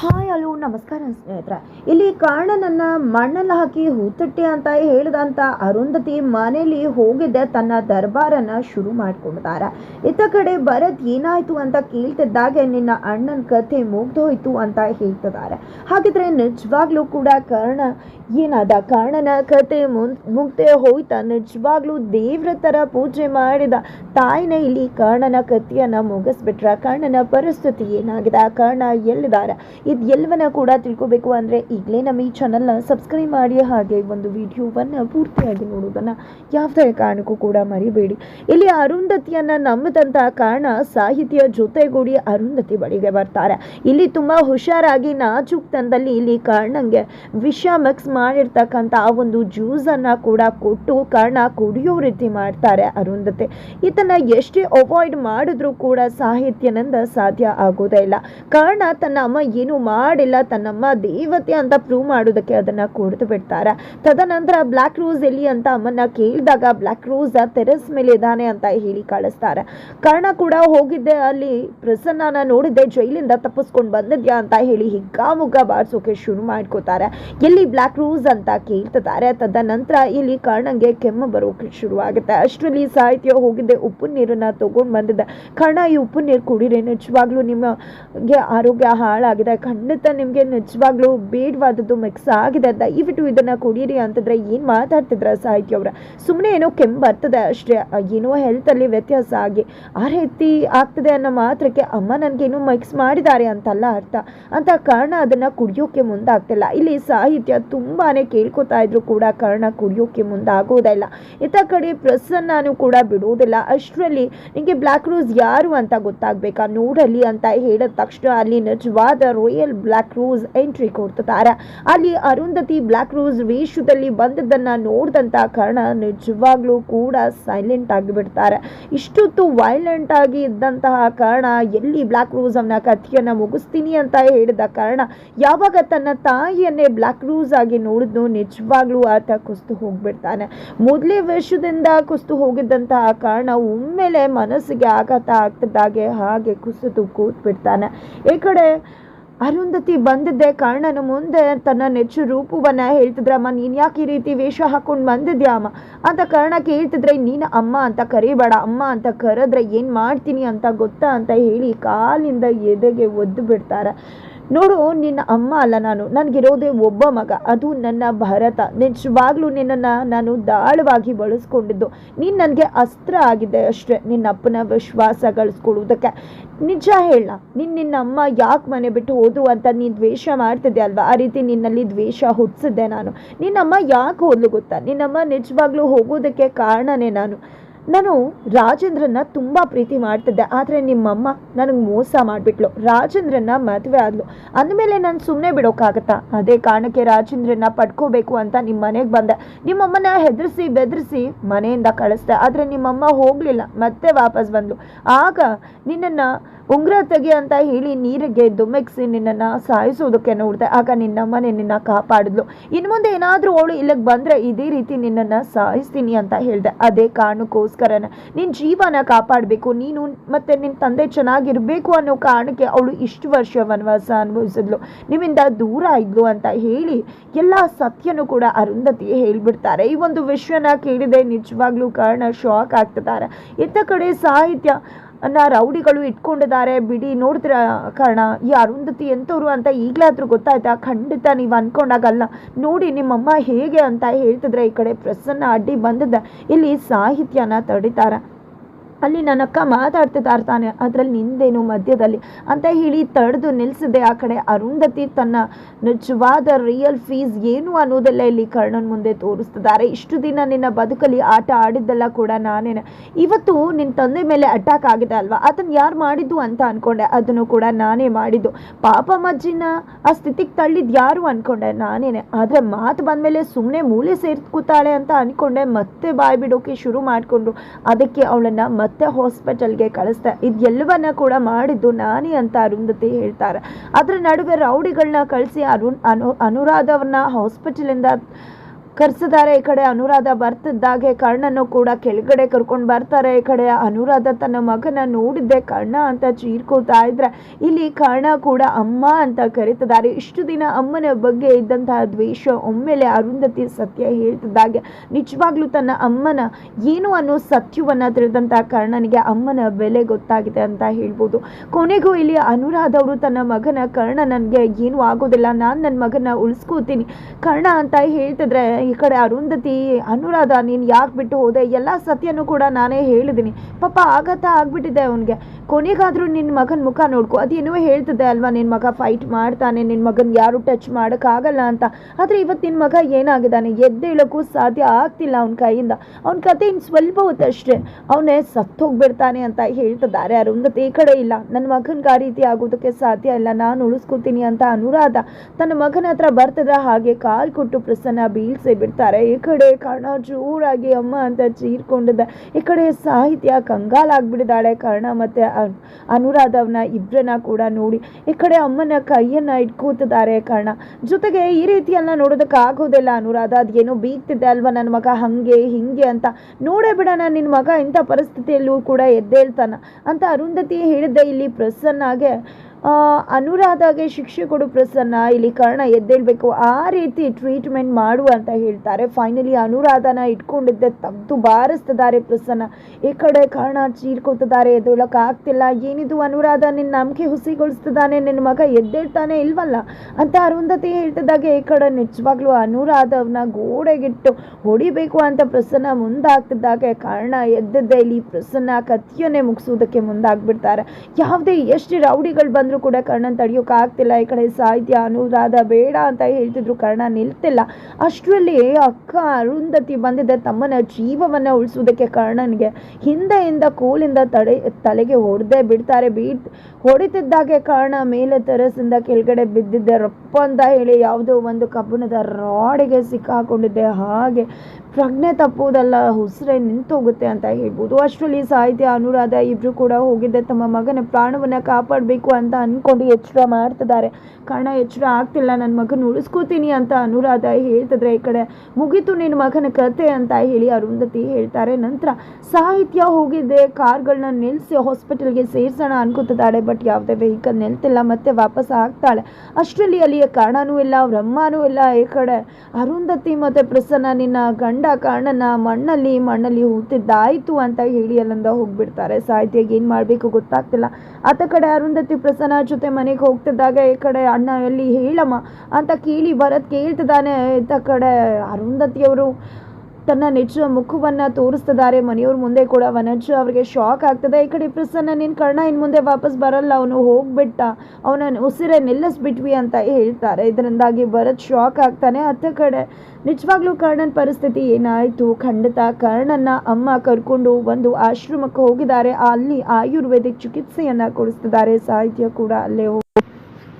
Hi. Hello, ನಮಸ್ಕಾರ ಸ್ನೇಹಿತರೆ. ಇಲ್ಲಿ ಕಾರಣನನ್ನ ಮಣ್ಣಲ್ಲಿ ಹಾಕಿ ಹೂತಟ್ಟಿ ಅಂತ ಹೇಳಿದಂತ ಅರುಂಧತಿ ಮನೆಯಲ್ಲಿ ಹೋಗಿದ್ದ. ತನ್ನ ದರ್ಬಾರನ್ನ ಶುರು ಮಾಡ್ಕೊಂಡಿದ್ದಾರೆ. ಇತ್ತ ಕಡೆ ಭರತ್ ಏನಾಯ್ತು ಅಂತ ಕೇಳ್ತಿದ್ದಾಗೆ ನಿನ್ನ ಅಣ್ಣನ ಕಥೆ ಮುಗ್ದೋಯ್ತು ಅಂತ ಹೇಳ್ತಿದ್ದಾರೆ. ಹಾಗಿದ್ರೆ ನಿಜವಾಗ್ಲೂ ಕೂಡ ಕರ್ಣ ಏನಾದ? ಕರ್ಣನ ಕಥೆ ಮುಗ್ದೆ ಹೋಯ್ತಾ? ನಿಜವಾಗ್ಲೂ ದೇವ್ರ ತರ ಪೂಜೆ ಮಾಡಿದ ತಾಯಿನೇ ಇಲ್ಲಿ ಕರ್ಣನ ಕಥೆಯನ್ನ ಮುಗಿಸ್ಬಿಟ್ರ? ಕರ್ಣನ ಪರಿಸ್ಥಿತಿ ಏನಾಗಿದೆ? ಕರ್ಣ ಎಲ್ಲಿದ್ದಾರೆ? ಇದು ಎಲ್ಲವನ್ನ ಕೂಡ ತಿಳ್ಕೊಬೇಕು ಅಂದರೆ ಈಗಲೇ ನಮ್ಮ ಈ ಚಾನಲ್ನ ಸಬ್ಸ್ಕ್ರೈಬ್ ಮಾಡಿ ಹಾಗೆ ಒಂದು ವಿಡಿಯೋವನ್ನು ಪೂರ್ತಿಯಾಗಿ ನೋಡೋದನ್ನು ಯಾವುದೇ ಕಾರಣಕ್ಕೂ ಕೂಡ ಮರಿಬೇಡಿ. ಇಲ್ಲಿ ಅರುಂಧತಿಯನ್ನು ನಂಬಿದಂಥ ಕಾರಣ ಸಾಹಿತ್ಯ ಜೊತೆಗೂಡಿ ಅರುಂಧತಿ ಬಳಿಗೆ ಬರ್ತಾರೆ. ಇಲ್ಲಿ ತುಂಬ ಹುಷಾರಾಗಿ ನಾಜೂಕ್ತನದಲ್ಲಿ ಇಲ್ಲಿ ಕಾರಣಂಗೆ ವಿಷ ಮಿಕ್ಸ್ ಮಾಡಿರ್ತಕ್ಕಂಥ ಆ ಒಂದು ಜ್ಯೂಸನ್ನು ಕೂಡ ಕೊಟ್ಟು ಕರ್ಣ ಕುಡಿಯೋ ರೀತಿ ಮಾಡ್ತಾರೆ ಅರುಂಧತಿ. ಇದನ್ನು ಎಷ್ಟೇ ಅವಾಯ್ಡ್ ಮಾಡಿದ್ರೂ ಕೂಡ ಸಾಹಿತ್ಯನಂದ ಸಾಧ್ಯ ಆಗೋದೇ ಇಲ್ಲ. ಕರ್ಣ ತನ್ನ ಅಮ್ಮ ಏನು ಮಾಡಿಲ್ಲ, ತನ್ನಮ್ಮ ದೇವತೆ ಅಂತ ಪ್ರೂವ್ ಮಾಡೋದಕ್ಕೆ ಅದನ್ನ ಕೊಡ್ತು ಬಿಡ್ತಾರೆ. ತದನಂತರ ಬ್ಲ್ಯಾಕ್ ರೋಸ್ ಎಲ್ಲಿ ಅಂತ ಅಮ್ಮನ್ನ ಕೇಳಿದಾಗ ಬ್ಲ್ಯಾಕ್ ರೋಸ್ ತೆರಸ್ ಮೇಲೆ ಇದ್ದಾನೆ ಅಂತ ಹೇಳಿ ಕಳಿಸ್ತಾರೆ ಕರ್ಣ ಕೂಡ ಹೋಗಿದ್ದೆ, ಅಲ್ಲಿ ಪ್ರಸನ್ನನ ನೋಡಿದ್ದೆ, ಜೈಲಿಂದ ತಪ್ಪಿಸ್ಕೊಂಡು ಬಂದಿದ್ಯಾ ಅಂತ ಹೇಳಿ ಹಿಗ್ಗಾಮುಗ್ಗ ಬಾರಿಸೋಕೆ ಶುರು ಮಾಡ್ಕೋತಾರೆ. ಎಲ್ಲಿ ಬ್ಲ್ಯಾಕ್ ರೋಸ್ ಅಂತ ಕೇಳ್ತಿದ್ದಾರೆ. ತದನಂತರ ಇಲ್ಲಿ ಕರ್ಣಂಗೆ ಕೆಮ್ಮು ಬರೋಕೆ ಶುರುವಾಗುತ್ತೆ. ಅಷ್ಟರಲ್ಲಿ ಸಾಹಿತ್ಯ ಹೋಗಿದ್ದೆ, ಉಪ್ಪು ನೀರನ್ನ ತಗೊಂಡು ಬಂದಿದ್ದೆ. ಕರ್ಣ, ಈ ಉಪ್ಪು ನೀರು ಕುಡಿರೆ ನಿಜವಾಗ್ಲೂ ನಿಮಗೆ ಆರೋಗ್ಯ ಹಾಳಾಗಿದೆ. ಖಂಡಿತ ನಿಮಗೆ ನಿಜವಾಗ್ಲೂ ಬೇಡವಾದದ್ದು ಮಿಕ್ಸ್ ಆಗಿದೆ ಅಂತ ದಯವಿಟ್ಟು ಇದನ್ನು ಕುಡೀರಿ ಅಂತಂದರೆ ಏನು ಮಾತಾಡ್ತಿದ್ರ ಸಾಹಿತ್ಯ ಅವರ? ಸುಮ್ಮನೆ ಏನೋ ಕೆಮ್ಮು ಬರ್ತದೆ ಅಷ್ಟೇ. ಏನೋ ಹೆಲ್ತಲ್ಲಿ ವ್ಯತ್ಯಾಸ ಆಗಿ. ಆ ರೀತಿ ಆಗ್ತದೆ ಅನ್ನೋ ಮಾತ್ರಕ್ಕೆ ಅಮ್ಮ ನನಗೇನು ಮಿಕ್ಸ್ ಮಾಡಿದ್ದಾರೆ ಅಂತಲ್ಲ ಅರ್ಥ. ಅಂತ ಕಾರಣ ಅದನ್ನು ಕುಡಿಯೋಕ್ಕೆ ಮುಂದಾಗ್ತಿಲ್ಲ. ಇಲ್ಲಿ ಸಾಹಿತ್ಯ ತುಂಬಾ ಕೇಳ್ಕೊತಾ ಇದ್ರು ಕೂಡ ಕಾರಣ ಕುಡಿಯೋಕ್ಕೆ ಮುಂದಾಗೋದಿಲ್ಲ ಇತ್ತ ಕಡೆ ಪ್ರಸನ್ನೂ ಕೂಡ ಬಿಡೋದಿಲ್ಲ. ಅಷ್ಟರಲ್ಲಿ ನಿಮಗೆ ಬ್ಲ್ಯಾಕ್ ರೋಸ್ ಯಾರು ಅಂತ ಗೊತ್ತಾಗಬೇಕಾ? ನೋಡಲಿ ಅಂತ ಹೇಳಿದ ತಕ್ಷಣ ಅಲ್ಲಿ ನಿಜವಾದ ರಾಯಲ್ ಬ್ಲ್ಯಾಕ್ ರೋಸ್ ಎಂಟ್ರಿ ಕೊಡ್ತಾರೆ ಅಲ್ಲಿ ಅರುಂಧತಿ ಬ್ಲ್ಯಾಕ್ ರೋಸ್ ವೇಷದಲ್ಲಿ ಬಂದದ್ದನ್ನ ನೋಡಿದಂತ ಕಾರಣ ನಿಜವಾಗ್ಲೂ ಕೂಡ ಸೈಲೆಂಟ್ ಆಗಿಬಿಡ್ತಾರೆ ಇಷ್ಟೊತ್ತು ವೈಲೆಂಟ್ ಆಗಿ ಇದ್ದಂತಹ ಕಾರಣ, ಎಲ್ಲಿ ಬ್ಲ್ಯಾಕ್ ರೋಸ್ ಅವನ ಕಥೆಯನ್ನ ಮುಗಿಸ್ತೀನಿ ಅಂತ ಹೇಳಿದ ಕಾರಣ, ಯಾವಾಗ ತನ್ನ ತಾಯಿಯನ್ನೇ ಬ್ಲ್ಯಾಕ್ ರೋಸ್ ಆಗಿ ನೋಡಿದ್ನು ನಿಜವಾಗ್ಲೂ ಆತ ಕುಸ್ತು ಹೋಗ್ಬಿಡ್ತಾನೆ. ಮೊದಲೇ ವರ್ಷದಿಂದ ಕುಸ್ತು ಹೋಗಿದ್ದಂತಹ ಕಾರಣ ಒಮ್ಮೆಲೆ ಮನಸ್ಸಿಗೆ ಆಘಾತ ಆಗ್ತದಾಗೆ ಹಾಗೆ ಕುಸಿತು ಕೂತ್ ಬಿಡ್ತಾನೆ ಈ ಕಡೆ ಅರುಂಧತಿ ಬಂದಿದ್ದೆ ಕರ್ಣನ ಮುಂದೆ ತನ್ನ ನೆಚ್ಚು ರೂಪವನ್ನ ಹೇಳ್ತಿದ್ರೆ, ಅಮ್ಮ, ನೀನ್ ಯಾಕೆ ಈ ರೀತಿ ವೇಷ ಹಾಕೊಂಡು ಬಂದಿದ್ಯಾ ಅಂತ ಕರ್ಣ ಕೇಳ್ತಿದ್ರೆ, ನೀನು ಅಮ್ಮ ಅಂತ ಕರಿಬೇಡ, ಅಮ್ಮ ಅಂತ ಕರೆದ್ರೆ ಏನ್ ಮಾಡ್ತೀನಿ ಅಂತ ಗೊತ್ತಾ? ಅಂತ ಹೇಳಿ ಕಾಲಿಂದ ಎದೆಗೆ ಒದ್ದು ಬಿಡ್ತಾರೆ. ನೋಡು, ನಿನ್ನ ಅಮ್ಮ ಅಲ್ಲ ನಾನು. ನನಗಿರೋದೇ ಒಬ್ಬ ಮಗ. ಅದು ನನ್ನ ಭರತ. ನಿಜವಾಗ್ಲೂ ನಿನ್ನನ್ನು ನಾನು ದಾಳವಾಗಿ ಬಳಸ್ಕೊಂಡಿದ್ದು. ನೀನು ನನಗೆ ಅಸ್ತ್ರ ಆಗಿದೆ ಅಷ್ಟೇ. ನಿನ್ನ ಅಪ್ಪನ ವಿಶ್ವಾಸ ಗಳಿಸ್ಕೊಳ್ಳೋದಕ್ಕೆ ನಿಜ ಹೇಳ. ನಿನ್ನ ನಿನ್ನ ಅಮ್ಮ ಯಾಕೆ ಮನೆ ಬಿಟ್ಟು ಹೋದ್ರು ಅಂತ ನೀನು ದ್ವೇಷ ಮಾಡ್ತಿದ್ದೆ ಅಲ್ವಾ? ಆ ರೀತಿ ನಿನ್ನಲ್ಲಿ ದ್ವೇಷ ಹುಟ್ಟಿಸಿದ್ದೆ ನಾನು. ನಿನ್ನಮ್ಮ ಯಾಕೆ ಹೋದ್ಲು ಗೊತ್ತಾ? ನಿನ್ನಮ್ಮ ನಿಜವಾಗ್ಲೂ ಹೋಗೋದಕ್ಕೆ ಕಾರಣನೇ ನಾನು. ನಾನು ರಾಜೇಂದ್ರನ್ನ ತುಂಬ ಪ್ರೀತಿ ಮಾಡ್ತಿದ್ದೆ, ಆದರೆ ನಿಮ್ಮಮ್ಮ ನನಗೆ ಮೋಸ ಮಾಡಿಬಿಟ್ಲು. ರಾಜೇಂದ್ರನ್ನ ಮದುವೆ ಆದ್ಲು. ಅಂದಮೇಲೆ ನಾನು ಸುಮ್ಮನೆ ಬಿಡೋಕ್ಕಾಗತ್ತಾ ಅದೇ ಕಾರಣಕ್ಕೆ ರಾಜೇಂದ್ರನ್ನ ಪಡ್ಕೋಬೇಕು ಅಂತ ನಿಮ್ಮ ಮನೆಗೆ ಬಂದೆ. ನಿಮ್ಮಮ್ಮನ ಹೆದರಿಸಿ ಬೆದರಿಸಿ ಮನೆಯಿಂದ ಕಳಿಸ್ದೆ, ಆದರೆ ನಿಮ್ಮಮ್ಮ ಹೋಗಲಿಲ್ಲ, ಮತ್ತೆ ವಾಪಸ್ ಬಂದ್ಲು. ಆಗ ನಿನ್ನನ್ನು ಉಂಗುರ ತೆಗೆ ಅಂತ ಹೇಳಿ ನೀರಿಗೆ ದುಮ್ಮೆಕ್ಸಿ ನಿನ್ನನ್ನು ಸಾಯಿಸೋದಕ್ಕೆ ನೋಡಿದೆ. ಆಗ ನಿನ್ನಮ್ಮನೆ ನಿನ್ನ ಕಾಪಾಡಿದ್ಲು. ಇನ್ನು ಮುಂದೆ ಏನಾದರೂ ಅವಳು ಇಲ್ಲಿಗೆ ಬಂದರೆ ಇದೇ ರೀತಿ ನಿನ್ನನ್ನು ಸಾಯಿಸ್ತೀನಿ ಅಂತ ಹೇಳಿದೆ. ಅದೇ ಕಾರಣಕ್ಕೋಸ್ಕರನೇ ನಿನ್ನ ಜೀವನ ಕಾಪಾಡಬೇಕು. ನೀನು ಮತ್ತು ನಿನ್ನ ತಂದೆ ಚೆನ್ನಾಗಿರಬೇಕು ಅನ್ನೋ ಕಾರಣಕ್ಕೆ ಅವಳು ಇಷ್ಟು ವರ್ಷ ವನವಾಸ ಅನುಭವಿಸಿದ್ಲು. ನಿಮ್ಮಿಂದ ದೂರ ಇದ್ಲು ಅಂತ ಹೇಳಿ ಎಲ್ಲ ಸತ್ಯನೂ ಕೂಡ ಅರುಂಧತಿ ಹೇಳಿಬಿಡ್ತಾರೆ. ಈ ಒಂದು ವಿಷಯನ ಕೇಳಿದೆ ನಿಜವಾಗ್ಲೂ ಕಾರಣ ಶಾಕ್ ಆಗ್ತಿದ್ದಾರೆ ಇತ್ತ ಕಡೆ ಸಾಹಿತ್ಯ ಅನ್ನ ರೌಡಿಗಳು ಇಟ್ಕೊಂಡಿದ್ದಾರೆ. ಬಿಡಿ, ನೋಡ್ತಿರ ಕಾರಣ? ಈ ಅರುಂಧತಿ ಎಂಥವ್ರು ಅಂತ ಈಗಲಾದ್ರೂ ಗೊತ್ತಾಯ್ತಾ? ಖಂಡಿತ ನೀವು ಅನ್ಕೊಂಡಾಗಲ್ಲ. ನೋಡಿ, ನಿಮ್ಮಮ್ಮ ಹೇಗೆ ಅಂತ ಹೇಳ್ತಿದ್ರೆ ಈ ಕಡೆ ಪ್ರಸನ್ನ ಅಡ್ಡಿ ಬಂದಿದ್ದ. ಇಲ್ಲಿ ಸಾಹಿತ್ಯನ ತಡಿತಾರೆ. ಅಲ್ಲಿ ನನ್ನ ಅಕ್ಕ ಮಾತಾಡ್ತಿದ್ದಾರೆ ತಾನೆ. ಅದರಲ್ಲಿ ನಿಂದೇನು ಮಧ್ಯದಲ್ಲಿ ಅಂತ ಹೇಳಿ ತಡೆದು ನಿಲ್ಲಿಸಿದೆ ಆ ಕಡೆ. ಅರುಂಧತಿ ತನ್ನ ನಿಜವಾದ ರಿಯಲ್ ಫೀಸ್ ಏನು ಅನ್ನೋದೆಲ್ಲ ಇಲ್ಲಿ ಕರ್ಣನ್ ಮುಂದೆ ತೋರಿಸ್ತಿದ್ದಾರೆ. ಇಷ್ಟು ದಿನ ನಿನ್ನ ಬದುಕಲ್ಲಿ ಆಟ ಆಡಿದ್ದೆಲ್ಲ ಕೂಡ ನಾನೇನೆ. ಇವತ್ತು ನಿನ್ನ ತಂದೆ ಮೇಲೆ ಅಟ್ಯಾಕ್ ಆಗಿದೆ ಅಲ್ವಾ? ಅದನ್ನು ಯಾರು ಮಾಡಿದ್ದು ಅಂತ ಅನ್ಕೊಂಡೆ. ಅದನ್ನು ಕೂಡ ನಾನೇ ಮಾಡಿದ್ದು. ಪಾಪ ಮಜ್ಜಿನ ಆ ಸ್ಥಿತಿಗೆ ತಳ್ಳಿದ್ ಯಾರು ಅನ್ಕೊಂಡೆ? ನಾನೇನೆ. ಆದರೆ ಮಾತು ಬಂದಮೇಲೆ ಸುಮ್ಮನೆ ಮೂಲೆ ಸೇರ್ಕೂತಾಳೆ ಅಂತ ಅನ್ಕೊಂಡೆ. ಮತ್ತೆ ಬಾಯ್ ಬಿಡೋಕೆ ಶುರು ಮಾಡಿಕೊಂಡ್ರು. ಅದಕ್ಕೆ ಅವಳನ್ನ ಮತ್ತೆ ಹಾಸ್ಪಿಟಲ್ಗೆ ಕಳಿಸ್ತಾ ಇದೆಲ್ಲವನ್ನ ಕೂಡ ಮಾಡಿದ್ದು ನಾನೇ ಅಂತ ಅರುಂಧತಿ ಹೇಳ್ತಾರೆ. ಅದರ ನಡುವೆ ರೌಡಿಗಳನ್ನ ಕಳಿಸಿ ಅರುಣ್ ಅನು ಅನುರಾಧವನ್ನ ಹಾಸ್ಪಿಟಲಿಂದ ಕರ್ಸಿದ್ದಾರೆ ಈ ಕಡೆ ಅನುರಾಧ ಬರ್ತಿದ್ದಾಗೆ. ಕರ್ಣನು ಕೂಡ ಕೆಳಗಡೆ ಕರ್ಕೊಂಡು ಬರ್ತಾರೆ ಈ ಕಡೆ. ಅನುರಾಧ ತನ್ನ ಮಗನ ನೋಡಿದ್ದೆ. ಕರ್ಣ ಅಂತ ಚೀರ್ಕೋತಾ ಇದ್ರೆ ಇಲ್ಲಿ ಕರ್ಣ ಕೂಡ ಅಮ್ಮ ಅಂತ ಕರೀತಿದ್ದಾರೆ. ಇಷ್ಟು ದಿನ ಅಮ್ಮನ ಬಗ್ಗೆ ಇದ್ದಂತಹ ದ್ವೇಷ ಒಮ್ಮೆಲೆ ಅರುಂಧತಿ ಸತ್ಯ ಹೇಳ್ತಿದ್ದಾಗೆ. ನಿಜವಾಗ್ಲೂ ತನ್ನ ಅಮ್ಮನ ಏನು ಅನ್ನೋ ಸತ್ಯವನ್ನ ತಿಳಿದಂತಹ ಕರ್ಣನಿಗೆ ಅಮ್ಮನ ಬೆಲೆ ಗೊತ್ತಾಗಿದೆ ಅಂತ ಹೇಳ್ಬೋದು. ಕೊನೆಗೂ ಇಲ್ಲಿ ಅನುರಾಧ ಅವರು ತನ್ನ ಮಗನ ಕರ್ಣ ನನಗೆ ಏನು ಆಗೋದಿಲ್ಲ. ನಾನು ನನ್ನ ಮಗನ ಉಳಿಸ್ಕೋತೀನಿ. ಕರ್ಣ ಅಂತ ಹೇಳ್ತಿದ್ರೆ ಈ ಕಡೆ ಅರುಂಧತಿ, ಅನುರಾಧ, ನೀನು ಯಾಕೆ ಬಿಟ್ಟು ಹೋದೆ? ಎಲ್ಲ ಸತ್ಯನೂ ಕೂಡ ನಾನೇ ಹೇಳಿದ್ದೀನಿ ಪಾಪ ಆಗತ್ತ ಆಗ್ಬಿಟ್ಟಿದೆ ಅವನಿಗೆ. ಕೊನೆಗಾದರೂ ನಿನ್ನ ಮಗನ ಮುಖ ನೋಡ್ಕೊ. ಅದೇನೋ ಹೇಳ್ತಿದ್ದೆ ಅಲ್ವಾ? ನಿನ್ನ ಮಗ ಫೈಟ್ ಮಾಡ್ತಾನೆ ನಿನ್ನ ಮಗನ ಯಾರು ಟಚ್ ಮಾಡೋಕ್ಕಾಗಲ್ಲ ಅಂತ. ಆದರೆ ಇವತ್ತು ನಿನ್ನ ಮಗ ಏನಾಗಿದ್ದಾನೆ? ಎದ್ದೇಳೋಕ್ಕೂ ಸಾಧ್ಯ ಆಗ್ತಿಲ್ಲ ಅವನ ಕೈಯಿಂದ. ಅವನ ಕತೆ ಇನ್ನು ಸ್ವಲ್ಪ ಹೊತ್ತಷ್ಟೇ ಅವನೇ ಸತ್ತೋಗ್ಬಿಡ್ತಾನೆ ಅಂತ ಹೇಳ್ತಿದ್ದಾರೆ. ಅರುಂಧತಿ ಈ ಕಡೆ ಇಲ್ಲ. ನನ್ನ ಮಗನಿಗೆ ಆ ರೀತಿ ಆಗೋದಕ್ಕೆ ಸಾಧ್ಯ ಇಲ್ಲ. ನಾನು ಉಳಿಸ್ಕೊತೀನಿ ಅಂತ ಅನುರಾಧ ತನ್ನ ಮಗನ ಹತ್ರ ಬರ್ತದ ಹಾಗೆ ಕಾಲು ಕೊಟ್ಟು ಪ್ರಸನ್ನ ಬೀಳ್ಸೇ ಬಿಡ್ತಾರೆ. ಈ ಕಡೆ ಕರ್ಣ ಜೋರಾಗಿ ಅಮ್ಮ ಅಂತ ಚೀರ್ಕೊಂಡಿದ್ದೆ ಈ ಕಡೆ ಸಾಹಿತ್ಯ ಕಂಗಾಲಾಗ್ಬಿಟ್ಟಿದ್ದಾಳೆ ಕರ್ಣ ಮತ್ತೆ ಅನ್- ಅನುರಾಧವ್ನ ಇಬ್ಬರನ್ನ ಕೂಡ ನೋಡಿ. ಈ ಕಡೆ ಅಮ್ಮನ ಕೈಯನ್ನ ಇಟ್ಕೋತಿದ್ದಾರೆ ಕರ್ಣ. ಜೊತೆಗೆ ಈ ರೀತಿಯೆಲ್ಲ ನೋಡೋದಕ್ಕಾಗೋದಿಲ್ಲ ಅನುರಾಧ. ಅದೇನೋ ಬೀಗ್ತಿದ್ದೆ ಅಲ್ವಾ ನನ್ನ ಮಗ? ಹಂಗೆ, ಹಿಂಗೆ ಅಂತ. ನೋಡೇ ಬಿಡೋಣ, ನಿನ್ನ ಮಗ ಇಂಥ ಪರಿಸ್ಥಿತಿಯಲ್ಲೂ ಕೂಡ ಎದ್ದೇಳ್ತಾನ ಅಂತ ಅರುಂಧತಿ ಹೇಳಿದ್ದೆ. ಇಲ್ಲಿ ಪ್ರಸನ್ನಾಗೆ ಅನುರಾಧಾಗೆ ಶಿಕ್ಷೆ ಕೊಡು ಪ್ರಸನ್ನ. ಇಲ್ಲಿ ಕರ್ಣ ಎದ್ದೇಳಬೇಕು. ಆ ರೀತಿ ಟ್ರೀಟ್ಮೆಂಟ್ ಮಾಡು ಅಂತ ಹೇಳ್ತಾರೆ. ಫೈನಲಿ ಅನುರಾಧನ ಇಟ್ಕೊಂಡಿದ್ದೆ. ತಗ್ದು ಬಾರಿಸ್ತಿದ್ದಾರೆ ಪ್ರಸನ್ನ. ಈ ಕಡೆ ಕರ್ಣ ಚೀರ್ಕೊತಿದ್ದಾರೆ. ಎದ್ದೇಳಕ್ಕೆ ಆಗ್ತಿಲ್ಲ ಏನಿದು ಅನುರಾಧ ನಿನ್ನ ನಂಬಿಕೆ ಹುಸಿಗೊಳಿಸ್ತಿದ್ದಾನೆ? ನಿನ್ನ ಮಗ ಎದ್ದೇಳ್ತಾನೆ ಇಲ್ವಲ್ಲ? ಅಂತ ಅರುಂಧತಿ ಹೇಳ್ತಿದ್ದಾಗೆ. ಈ ಕಡೆ ನಿಜವಾಗ್ಲೂ ಅನುರಾಧವನ್ನ ಗೋಡೆಗಿಟ್ಟು ಹೊಡಿಬೇಕು ಅಂತ ಪ್ರಸನ್ನ ಮುಂದಾಗ್ತಿದ್ದಾಗೆ. ಕರ್ಣ ಎದ್ದಿದ್ದೆ. ಇಲ್ಲಿ ಪ್ರಸನ್ನ ಕತ್ತಿಯನ್ನೇ ಮುಗಿಸೋದಕ್ಕೆ ಮುಂದಾಗ್ಬಿಡ್ತಾರೆ. ಯಾವುದೇ ಎಷ್ಟು ರೌಡಿಗಳು ಬಂದರೂ ಕೂಡ ಕರ್ಣನ್ ತಡೆಯೋಕೆ ಆಗ್ತಿಲ್ಲ. ಈ ಕಡೆ ಸಾಹಿತ್ಯ ಅನುರಾಧ ಬೇಡ ಅಂತ ಹೇಳ್ತಿದ್ರು. ಕರ್ಣ ನಿಲ್ತಿಲ್ಲ. ಅಷ್ಟರಲ್ಲಿ ಅಕ್ಕ ಅರುಂಧತಿ ಬಂದಿದ್ದ ತಮ್ಮನ ಜೀವವನ್ನ ಉಳಿಸೋದಕ್ಕೆ ಕರ್ಣನ್ಗೆ ಹಿಂದೆಯಿಂದ ಕೋಲಿಂದ ತಡೆ, ತಲೆಗೆ ಹೊಡೆದೇ ಬಿಡ್ತಾರೆ. ಬೀಟ್ ಹೊಡಿತಿದ್ದಾಗೆ ಕರ್ಣ ಮೇಲೆ ತರಸಿಂದ ಕೆಳಗಡೆ ಬಿದ್ದಿದ್ದೆ. ರಪ್ಪ ಅಂತ ಹೇಳಿ ಯಾವುದೋ ಒಂದು ಕಬ್ಬಿಣದ ರಾಡಿಗೆ ಸಿಕ್ಕಾಕೊಂಡಿದ್ದೆ. ಹಾಗೆ ಪ್ರಜ್ಞೆ ತಪ್ಪುವುದಲ್ಲ, ಉಸಿರೇ ನಿಂತೋಗುತ್ತೆ ಅಂತ ಹೇಳ್ಬೋದು. ಅಷ್ಟರಲ್ಲಿ ಸಾಹಿತ್ಯ ಅನುರಾಧ ಇಬ್ರು ಕೂಡ ಹೋಗಿದ್ದೆ. ತಮ್ಮ ಮಗನ ಪ್ರಾಣವನ್ನು ಕಾಪಾಡಬೇಕು ಅಂತ ಅನ್ಕೊಂಡು ಎಚ್ಚರ ಮಾಡ್ತಿದ್ದಾರೆ. ಕಣ, ಎಚ್ಚರ ಆಗ್ತಿಲ್ಲ ನನ್ನ ಮಗನ ಉಳಿಸ್ಕೋತೀನಿ ಅಂತ ಅನುರಾಧ ಹೇಳ್ತಿದ್ರೆ ಈ ಕಡೆ. ಮುಗೀತು ನಿನ್ನ ಮಗನ ಕತೆ ಅಂತ ಹೇಳಿ ಅರುಂಧತಿ ಹೇಳ್ತಾರೆ. ನಂತರ ಸಾಹಿತ್ಯ ಹೋಗಿದ್ದೆ ಕಾರ್ಗಳನ್ನ ನಿಲ್ಲಿಸಿ ಹಾಸ್ಪಿಟಲ್ಗೆ ಸೇರ್ಸೋಣ ಅನ್ಕೋತಿದ್ದಾಳೆ ಬಟ್ ಯಾವುದೇ ವೆಹಿಕಲ್ ನಿಲ್ತಿಲ್ಲ, ಮತ್ತೆ ವಾಪಸ್ ಆಗ್ತಾಳೆ. ಅಷ್ಟರಲ್ಲಿ ಅಲ್ಲಿಯ ಕಾರಣನೂ ಇಲ್ಲ, ಬ್ರಹ್ಮನೂ ಇಲ್ಲ ಈ ಕಡೆ. ಅರುಂಧತಿ ಮತ್ತೆ ಪ್ರಸನ್ನ ನಿನ್ನ ಗಂಡ ಕಾರಣನ ಮಣ್ಣಲ್ಲಿ ಮಣ್ಣಲ್ಲಿ ಹೂತಿದ್ದಾಯಿತು ಅಂತ ಹೇಳಿ ಅಲ್ಲಿಂದ ಹೋಗ್ಬಿಡ್ತಾರೆ. ಸಾಹಿತ್ಯಗೆ ಏನು ಮಾಡಬೇಕು ಗೊತ್ತಾಗ್ತಿಲ್ಲ. ಆತ ಕಡೆ ಅರುಂಧತಿ ಪ್ರಸನ್ನ ಜೊತೆ ಮನೆಗೆ ಹೋಗ್ತಿದ್ದಾಗ ಈ ಕಡೆ ಅಣ್ಣ, ಎಲ್ಲಿ ಹೇಳಮ್ಮ? ಅಂತ ಕೇಳಿ ಭರತ್ ಕೇಳ್ತಿದ್ದಾನೆ. ಇತ್ತ ಕಡೆ ಅರುಂಧತಿಯವರು. ತನ್ನ ನಿಜ ಮುಖವನ್ನ ತೋರಿಸ್ತಿದ್ದಾರೆ. ಮನೆಯವ್ರ ಮುಂದೆ ಕೂಡ ವನಜ ಅವರಿಗೆ ಶಾಕ್ ಆಗ್ತದೆ. ಈ ಕಡೆ ಪ್ರಸನ್ನ, ನಿನ್ ಕರ್ಣ ಇನ್ ಮುಂದೆ ವಾಪಸ್ ಬರಲ್ಲ. ಅವನು ಹೋಗ್ಬಿಟ್ಟ. ಅವನ ಉಸಿರೇ ನಿಲ್ಲಿಸ್ಬಿಟ್ವಿ ಅಂತ ಹೇಳ್ತಾರೆ. ಇದರಿಂದಾಗಿ ಭರತ್ ಶಾಕ್ ಆಗ್ತಾನೆ. ಅತ್ತ ಕಡೆ, ನಿಜವಾಗ್ಲೂ ಕರ್ಣನ್ ಪರಿಸ್ಥಿತಿ ಏನಾಯ್ತು? ಖಂಡಿತ ಕರ್ಣನ ಅಮ್ಮ ಕರ್ಕೊಂಡು ಒಂದು ಆಶ್ರಮಕ್ಕೆ ಹೋಗಿದ್ದಾರೆ. ಅಲ್ಲಿ ಆಯುರ್ವೇದಿಕ್ ಚಿಕಿತ್ಸೆಯನ್ನ ಕೊಡಿಸ್ತಿದ್ದಾರೆ. ಸಾಹಿತ್ಯ ಕೂಡ ಅಲ್ಲೇ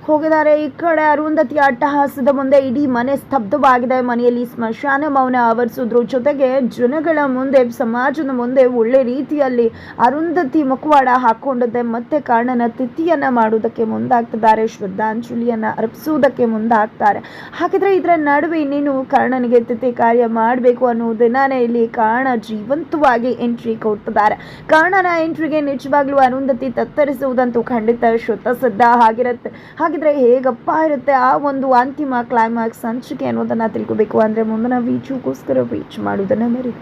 ಹೋಗಿದ್ದಾರೆ. ಈ ಕಡೆ ಅರುಂಧತಿ ಅಟ್ಟಹಾಸದ ಮುಂದೆ ಇಡೀ ಮನೆ ಸ್ತಬ್ಧವಾಗಿದೆ. ಮನೆಯಲ್ಲಿ ಸ್ಮಶಾನ ಮೌನ ಆವರಿಸಿದ್ರು. ಜೊತೆಗೆ ಜನಗಳ ಮುಂದೆ, ಸಮಾಜದ ಮುಂದೆ ಒಳ್ಳೆ ರೀತಿಯಲ್ಲಿ ಅರುಂಧತಿ ಮುಖವಾಡ ಹಾಕೊಂಡಿದ್ದೆ ಮತ್ತೆ ಕಾರಣನ ತಿಥಿಯನ್ನ ಮಾಡುವುದಕ್ಕೆ ಮುಂದಾಗ್ತಿದ್ದಾರೆ. ಶ್ರದ್ಧಾಂಜಲಿಯನ್ನ ಅರ್ಪಿಸುವುದಕ್ಕೆ ಮುಂದಾಗ್ತಾರೆ. ಹಾಗಿದ್ರೆ ಇದರ ನಡುವೆ ಇನ್ನೇನು ಕರ್ಣನಿಗೆ ತಿಥಿ ಕಾರ್ಯ ಮಾಡಬೇಕು ಅನ್ನೋದನ್ನೇ ಇಲ್ಲಿ ಕಾರಣ ಜೀವಂತವಾಗಿ ಎಂಟ್ರಿ ಕೊಡ್ತಿದ್ದಾರೆ ಕಾರಣನ ಎಂಟ್ರಿಗೆ ನಿಜವಾಗ್ಲೂ ಅರುಂಧತಿ ತತ್ತರಿಸುವುದಂತೂ ಖಂಡಿತ ಶುದ್ಧ ಆಗಿರುತ್ತೆ. ಹಾಗಿದ್ರೆ ಹೇಗಪ್ಪ ಇರುತ್ತೆ ಆ ಒಂದು ಅಂತಿಮ ಕ್ಲೈಮ್ಯಾಕ್ಸ್ ಹಂಚಿಕೆ ಅನ್ನೋದನ್ನ ತಿಳ್ಕೊಬೇಕು. ಅಂದ್ರೆ ಮುಂದಿನ ವೀಚುಗೋಸ್ಕರ ವೀಚ್ ಮಾಡೋದನ್ನ ಮರಿ